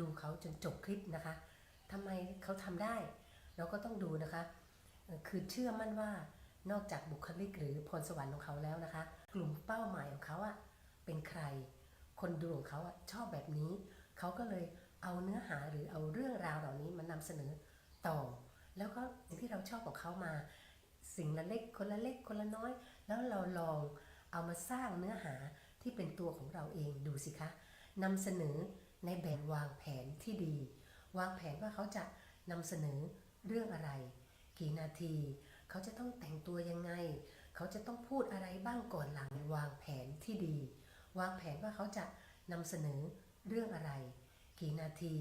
ดูเขาจนจบคลิปนะคะทำไมเขาทำได้ เราก็ต้องดูนะคะ คือเชื่อมั่นว่านอกจากบุคลิกหรือพรสวรรค์ของเขาแล้วนะคะ กลุ่มเป้าหมายของเขาอะเป็นใคร คนดูของเขาอะชอบแบบนี้ เขาก็เลยเอาเนื้อหาหรือเอาเรื่องราวเหล่านี้มานำเสนอต่อ แล้วก็สิ่างที่เราชอบของเขามา สิ่งละเล็กคนละเล็กคนละน้อย แล้วเราลองเอามาสร้างเนื้อหาที่เป็นตัวของเราเองดูสิคะนำเสนอ ในแบบวางแผนที่ดี วางแผนว่าเขาจะนำเสนอเรื่องอะไร กี่นาที เขาจะต้องแต่งตัวยังไง เขาจะต้องพูดอะไรบ้างก่อนหลังวางแผนที่ดี วางแผนว่าเขาจะนำเสนอเรื่องอะไร กี่นาที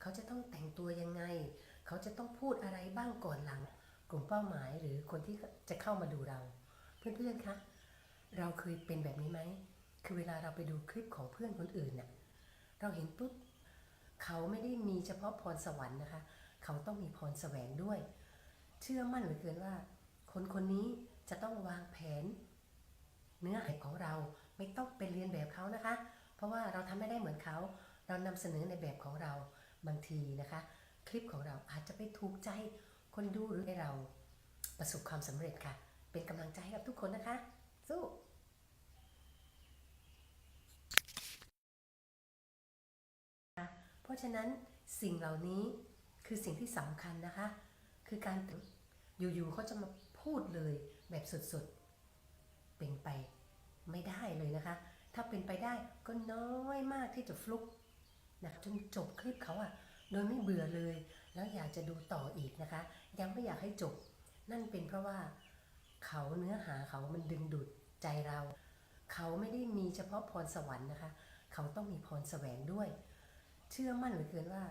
เขาจะต้องแต่งตัวยังไง เขาจะต้องพูดอะไรบ้างก่อนหลัง กลุ่มเป้าหมายหรือคนที่จะเข้ามาดูเรา เพื่อนๆคะเราเคยเป็นแบบนี้ไหมคือเวลาเราไปดูคลิปของเพื่อนคนอื่นน่ะ เราเห็นปุ๊บเขาไม่ได้มีเฉพาะพรสวรรค์นะคะ เขาต้องมีพรแสวงด้วย เชื่อมั่นเหลือเกินว่า คนคนนี้จะต้องวางแผน เนื้อหาของเราไม่ต้องเป็นเรียนแบบเขานะคะ เพราะว่าเราทำไม่ได้เหมือนเขา เรานำเสนอในแบบของเราบางทีนะคะ คลิปของเราอาจจะไปถูกใจคนดูหรือให้เราประสบความสำเร็จค่ะ เป็นกำลังใจให้กับทุกคนนะคะ สู้ เพราะฉะนั้นสิ่งเหล่านี้คือสิ่งที่สำคัญนะคะ คือการอยู่ๆเขาจะมาพูดเลยแบบสดๆ เป็นไปไม่ได้เลยนะคะ ถ้าเป็นไปได้ก็น้อยมากที่จะฟลุกนะคะจนจบคลิปเขาอะโดยไม่เบื่อเลย แล้วอยากจะดูต่ออีกนะคะ ยังไม่อยากให้จบ นั่นเป็นเพราะว่าเขาเนื้อหาเขามันดึงดูดใจเรา เขาไม่ได้มีเฉพาะพรสวรรค์นะคะ เขาต้องมีพรแสวงด้วย เชื่อมั่นเหลือเกินว่า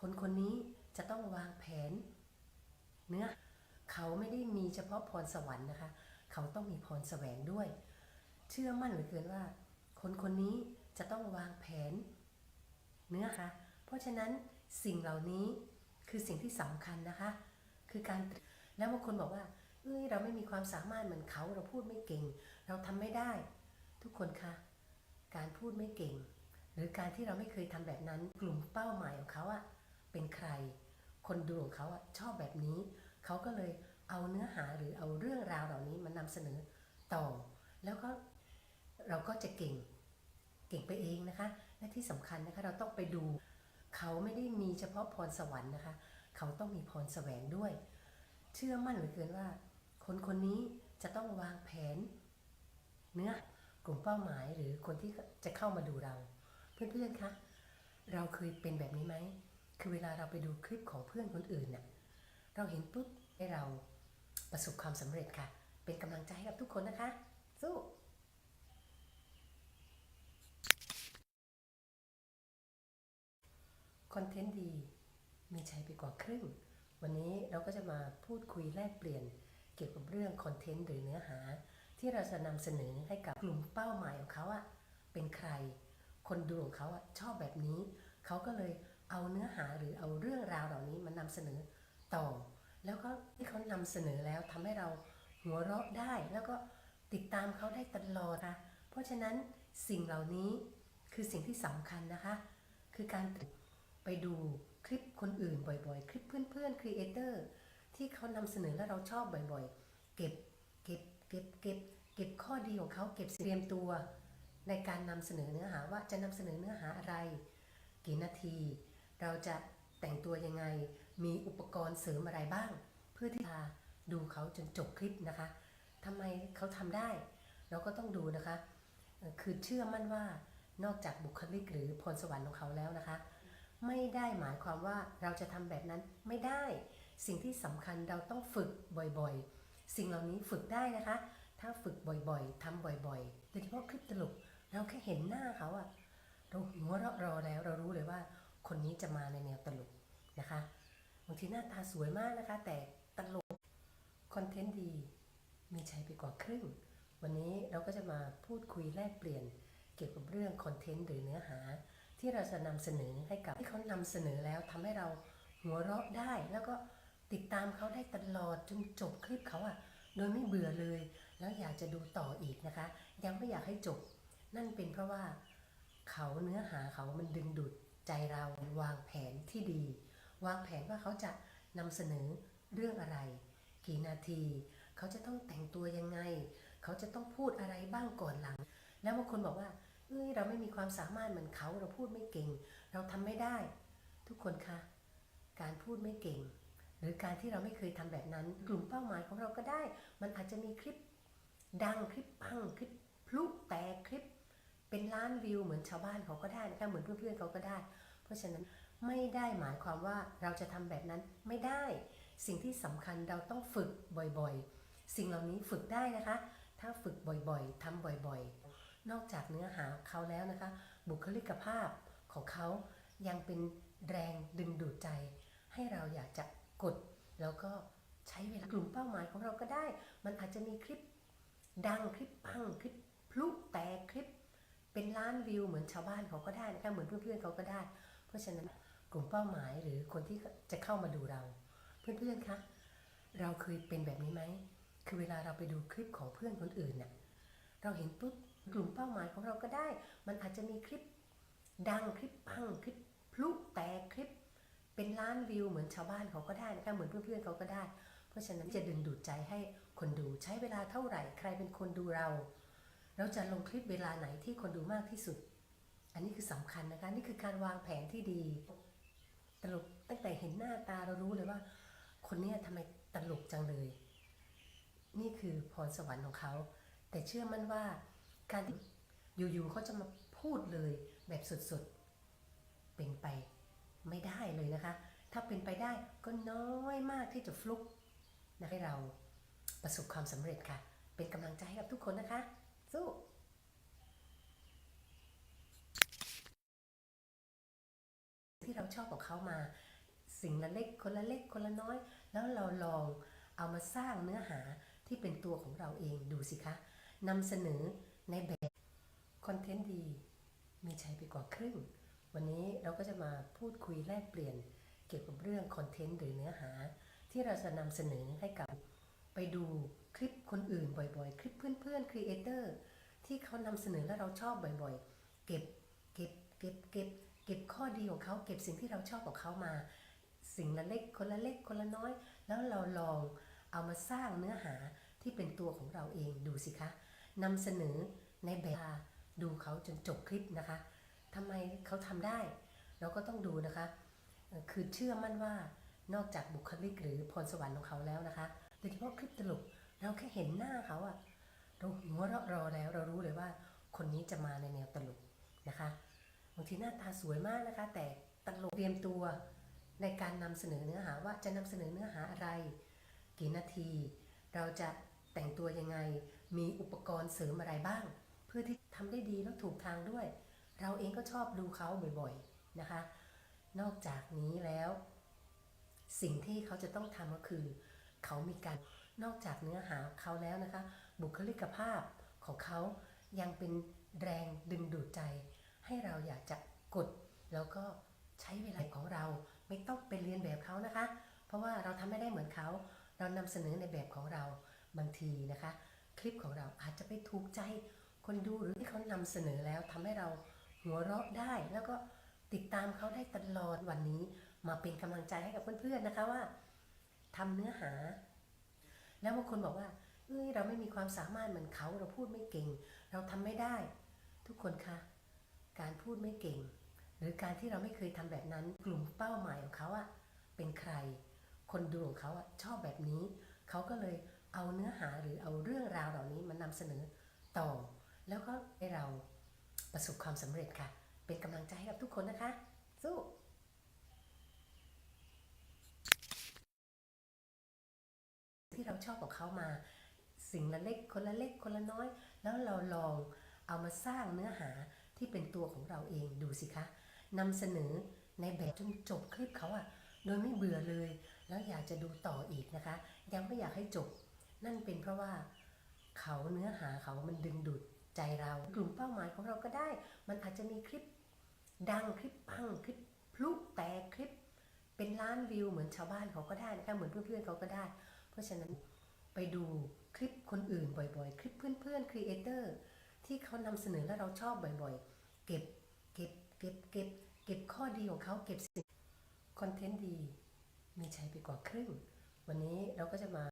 คนคนนี้จะต้องวางแผน เนื้อเขาไม่ได้มีเฉพาะพรสวรรค์นะคะ เขาต้องมีพรแสวงด้วย เชื่อมั่นเหลือเกินว่า คนคนนี้จะต้องวางแผน เนื้อค่ะเพราะฉะนั้นสิ่งเหล่านี้คือสิ่งที่สำคัญนะคะ คือการแล้วบางคนบอกว่าเอ้ยเราไม่มีความสามารถเหมือนเขาเราพูดไม่เก่ง เราทำไม่ได้ ทุกคนคะการพูดไม่เก่ง หรือการที่เราไม่เคยทำแบบนั้น กลุ่มเป้าหมายของเขาอะเป็นใคร คนดูของเขาอะชอบแบบนี้ เขาก็เลยเอาเนื้อหาหรือเอาเรื่องราวเหล่านี้มานำเสนอต่อ แล้วก็เราก็จะเก่งเก่งไปเองนะคะ และที่สำคัญนะคะเราต้องไปดู เขาไม่ได้มีเฉพาะพรสวรรค์นะคะ เขาต้องมีพรแสวงด้วย เชื่อมั่นเหลือเกินว่า คนคนนี้จะต้องวางแผน เนื้อกลุ่มเป้าหมายหรือคนที่จะเข้ามาดูเรา เพื่อนๆคะเราเคยเป็นแบบนี้ไหมคือเวลาเราไปดูคลิปของเพื่อนคนอื่นน่ะเราเห็นปุ๊บให้เราประสบความสำเร็จค่ะ เป็นกำลังใจให้กับทุกคนนะคะ สู้คอนเทนต์ดีมีใช้ไปกว่าครึ่ง วันนี้เราก็จะมาพูดคุยแลกเปลี่ยน เกี่ยวกับเรื่องคอนเทนต์หรือเนื้อหา ที่เราจะนำเสนอให้กับกลุ่มเป้าหมายของเขาอะเป็นใคร คนดูของเขาอะชอบแบบนี้ เขาก็เลยเอาเนื้อหาหรือเอาเรื่องราวเหล่านี้มานำเสนอต่อ แล้วก็ที่เขานำเสนอแล้วทำให้เราหัวเราะได้ แล้วก็ติดตามเขาได้ตลอดนะเพราะฉะนั้นสิ่งเหล่านี้คือสิ่งที่สำคัญนะคะ คือการไปดูคลิปคนอื่นบ่อยๆ คลิปเพื่อนๆ ครีเอเตอร์ที่เขานำเสนอแล้วเราชอบบ่อยๆ เก็บ เก็บ เก็บ เก็บ เก็บข้อดีของเขา เก็บเตรียมตัว ในการนำเสนอเนื้อหาว่าจะนำเสนอเนื้อหาอะไร กี่นาที เราจะแต่งตัวยังไง มีอุปกรณ์เสริมอะไรบ้าง เพื่อที่จะดูเขาจนจบคลิปนะคะทำไมเขาทำได้ เราก็ต้องดูนะคะ คือเชื่อมั่นว่านอกจากบุคลิกหรือพรสวรรค์ของเขาแล้วนะคะ ไม่ได้หมายความว่าเราจะทำแบบนั้นไม่ได้ สิ่งที่สำคัญเราต้องฝึกบ่อยๆ สิ่งเหล่านี้ฝึกได้นะคะ ถ้าฝึกบ่อยๆทำบ่อยๆโดยเฉพาะคลิปตลก เราแค่เห็นหน้าเขาอะเราหัวเราะรอแล้ว เรารู้เลยว่าคนนี้จะมาในแนวตลกนะคะบางทีหน้าตาสวยมากนะคะ แต่ตลกคอนเทนต์ดีมีใช้ไปกว่าครึ่ง วันนี้เราก็จะมาพูดคุยแลกเปลี่ยน เกี่ยวกับเรื่องคอนเทนต์หรือเนื้อหา ที่เราจะนำเสนอให้กับที่เขานำเสนอแล้วทำให้เราหัวเราะได้ แล้วก็ติดตามเขาได้ตลอดจนจบคลิปเขาอะโดยไม่เบื่อเลย แล้วอยากจะดูต่ออีกนะคะ ยังไม่อยากให้จบ นั่นเป็นเพราะว่าเขาเนื้อหาเขามันดึงดูดใจเราวางแผนที่ดี วางแผนว่าเขาจะนำเสนอเรื่องอะไร กี่นาที เขาจะต้องแต่งตัวยังไง เขาจะต้องพูดอะไรบ้างก่อนหลัง แล้วบางคนบอกว่าเอ้ยเราไม่มีความสามารถเหมือนเขาเราพูดไม่เก่ง เราทำไม่ได้ ทุกคนคะการพูดไม่เก่ง หรือการที่เราไม่เคยทำแบบนั้น กลุ่มเป้าหมายของเราก็ได้ มันอาจจะมีคลิปดังคลิปปังคลิปพลุแตกคลิป เป็นล้านวิวเหมือนชาวบ้านเขาก็ได้นะคะเหมือนเพื่อนๆเขาก็ได้ เพราะฉะนั้นไม่ได้หมายความว่าเราจะทำแบบนั้นไม่ได้ สิ่งที่สำคัญเราต้องฝึกบ่อยๆ สิ่งเหล่านี้ฝึกได้นะคะ ถ้าฝึกบ่อยๆทำบ่อยๆ นอกจากเนื้อหาเขาแล้วนะคะ บุคลิกภาพของเขายังเป็นแรงดึงดูดใจ ให้เราอยากจะกดแล้วก็ใช้เวลากลุ่มเป้าหมายของเราก็ได้ มันอาจจะมีคลิปดังคลิปปังคลิปพลุแตกคลิป เป็นล้านวิวเหมือนชาวบ้านเขาก็ได้นะคะเหมือนเพื่อนๆเขาก็ได้ เพราะฉะนั้นกลุ่มเป้าหมายหรือคนที่จะเข้ามาดูเรา เพื่อนๆคะเราเคยเป็นแบบนี้ไหมคือเวลาเราไปดูคลิปของเพื่อนคนอื่นน่ะเราเห็นปุ๊บกลุ่มเป้าหมายของเราก็ได้ มันอาจจะมีคลิปดังคลิปปังคลิปพลุแตกคลิป เป็นล้านวิวเหมือนชาวบ้านเขาก็ได้นะคะเหมือนเพื่อนๆเขาก็ได้ เพราะฉะนั้นจะดึงดูดใจให้คนดูใช้เวลาเท่าไหร่ ใครเป็นคนดูเรา เราจะลงคลิปเวลาไหนที่คนดูมากที่สุด อันนี้คือสำคัญนะคะ นี่คือการวางแผนที่ดี ตลกตั้งแต่เห็นหน้าตาเรารู้เลยว่า คนนี้ยทำไมตลกจังเลย นี่คือพรสวรรค์ของเขา แต่เชื่อมั่นว่าการที่อยู่ๆเขาจะมาพูดเลยแบบสดๆ เป็นไปไม่ได้เลยนะคะ ถ้าเป็นไปได้ก็น้อยมากที่จะฟลุกนะให้เราประสบความสำเร็จค่ะ เป็นกำลังใจให้กับทุกคนนะคะ สู้ที่เราชอบของเขามา สิ่งละเล็กคนละเล็กคนละน้อย แล้วเราลองเอามาสร้างเนื้อหาที่เป็นตัวของเราเองดูสิคะนำเสนอในแบบคอนเทนต์ดี มีใช้ไปกว่าครึ่ง วันนี้เราก็จะมาพูดคุยแลกเปลี่ยนเกี่ยวกับเรื่องคอนเทนต์หรือเนื้อหา ที่เราจะนำเสนอให้กับ ไปดูคลิปคนอื่นบ่อยๆ คลิปเพื่อนๆครีเอเตอร์ที่เขานำเสนอแล้วเราชอบบ่อยๆ เก็บเก็บเก็บเก็บเก็บข้อดีของเขาเก็บสิ่งที่เราชอบของเขามา สิ่งละเล็กคนละเล็กคนละน้อย แล้วเราลองเอามาสร้างเนื้อหาที่เป็นตัวของเราเองดูสิคะนำเสนอในแบบดูเขาจนจบคลิปนะคะทำไมเขาทำได้ เราก็ต้องดูนะคะ คือเชื่อมั่นว่านอกจากบุคลิกหรือพรสวรรค์ของเขาแล้วนะคะ ยเฉพาะคลิปตลกเราแค่เห็นหน้าเขาอะเราหัวเราะรอแล้วเรารู้เลยว่า คนนี้จะมาในแนวตลกนะคะบางทีหน้าตาสวยมากนะคะ แต่ตลกเตรียมตัวในการนำเสนอเนื้อหาว่าจะนำเสนอเนื้อหาอะไร กี่นาที เราจะแต่งตัวยังไง มีอุปกรณ์เสริมอะไรบ้าง เพื่อที่ทำได้ดีแล้วถูกทางด้วย เราเองก็ชอบดูเขาบ่อยๆนะคะ นอกจากนี้แล้ว สิ่งที่เขาจะต้องทำก็คือ เขามีการนอกจากเนื้อหาเขาแล้วนะคะ บุคลิกภาพของเขายังเป็นแรงดึงดูดใจ ให้เราอยากจะกด แล้วก็ใช้เวลาของเราไม่ต้องไปเรียนแบบเขานะคะ เพราะว่าเราทำไม่ได้เหมือนเขา เรานำเสนอในแบบของเราบางทีนะคะ คลิปของเราอาจจะไปถูกใจคนดูหรือที่เขานำเสนอแล้วทำให้เราหัวเราะได้ แล้วก็ติดตามเขาได้ตลอดวันนี้มาเป็นกำลังใจให้กับเพื่อนๆนะคะว่า ทำเนื้อหา แล้วบางคนบอกว่าเอ้ยเราไม่มีความสามารถเหมือนเขา เราพูดไม่เก่ง เราทำไม่ได้ ทุกคนคะการพูดไม่เก่ง หรือการที่เราไม่เคยทำแบบนั้น กลุ่มเป้าหมายของเขาอะเป็นใคร คนดูของเขาอะชอบแบบนี้ เขาก็เลยเอาเนื้อหาหรือเอาเรื่องราวเหล่านี้มานำเสนอต่อ แล้วก็ให้เราประสบความสำเร็จค่ะ เป็นกำลังใจให้กับทุกคนนะคะ สู้ ที่เราชอบของเขามา สิ่งละเล็กคนละเล็กคนละน้อย แล้วเราลองเอามาสร้างเนื้อหาที่เป็นตัวของเราเองดูสิคะนำเสนอในแบบจนจบคลิปเขาอะโดยไม่เบื่อเลย แล้วอยากจะดูต่ออีกนะคะ ยังไม่อยากให้จบ นั่นเป็นเพราะว่าเขาเนื้อหาเขามันดึงดูดใจเรากลุ่มเป้าหมายของเราก็ได้ มันอาจจะมีคลิปดังคลิปปังคลิปพลุแตกคลิป เป็นล้านวิวเหมือนชาวบ้านเขาก็ได้นะคะเหมือนเพื่อนๆเขาก็ได้ เพราะฉะนั้นไปดูคลิปคนอื่นบ่อยๆ คลิปเพื่อนๆครีเอเตอร์ที่เขานำเสนอและเราชอบบ่อยๆ เก็บเก็บเก็บเก็บเก็บข้อดีของเขาเก็บสิ่งคอนเทนต์ดี มีใช้ไปกว่าครึ่ง วันนี้เราก็จะมา